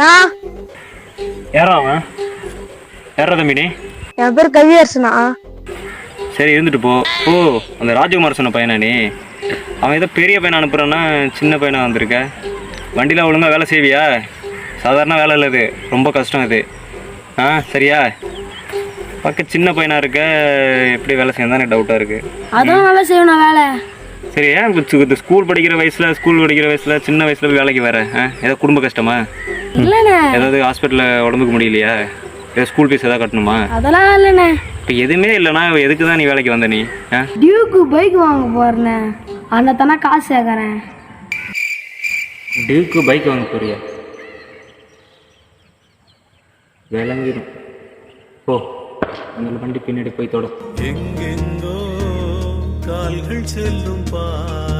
நான் யாரா அவன்? யாரா தம்பி நீ? என் பேர் கவியரசனா. சரி இருந்துட்டு போ. ஓ அந்த ராஜகுமார் சொன்ன பையனா நீ? அவன் ஏதோ பெரிய பையனை அனுப்புறான்னா சின்ன பையனா வந்திருக்க. வண்டியில் ஒழுங்கா வேலை செய்வியா? சாதாரண வேலை இல்லை இது. ரொம்ப கஷ்டம் இது. ஆ சரியா? பக்க சின்ன பையனா இருக்க எப்படி வேலை செய்யணும் எனக்கு டவுட்டாக இருக்குது அதான் நல்லா செய்யணும் வேலை. சரி ஏன் ஸ்கூல் படிக்கிற வயசில் ஸ்கூல் படிக்கிற வயசில் சின்ன வயசில் போய் வேலைக்கு வர? ஆ ஏதோ குடும்ப கஷ்டமா? இல்லைண்ணே. ஏதாவது ஹாஸ்பிட்டலில் உடம்புக்கு முடியலையா? ஏதோ ஸ்கூல் ஃபீஸ் ஏதாவது கட்டணுமா? அதெல்லாம் இல்லைண்ணே. இப்போ எதுவுமே இல்லைனா எதுக்கு தான் நீ வேலைக்கு வந்த நீ? டியூக்கு பைக் வாங்க போறேண்ணே. அண்ணன் தானே காசு சேர்க்கறேன் டியூக்கு பைக் வாங்க போறியா? விளங்கிடும். போ அந்த வண்டி பின்னாடி போய் தொட. எங்கெங்கோ கால்கள் செல்லும் பாதை.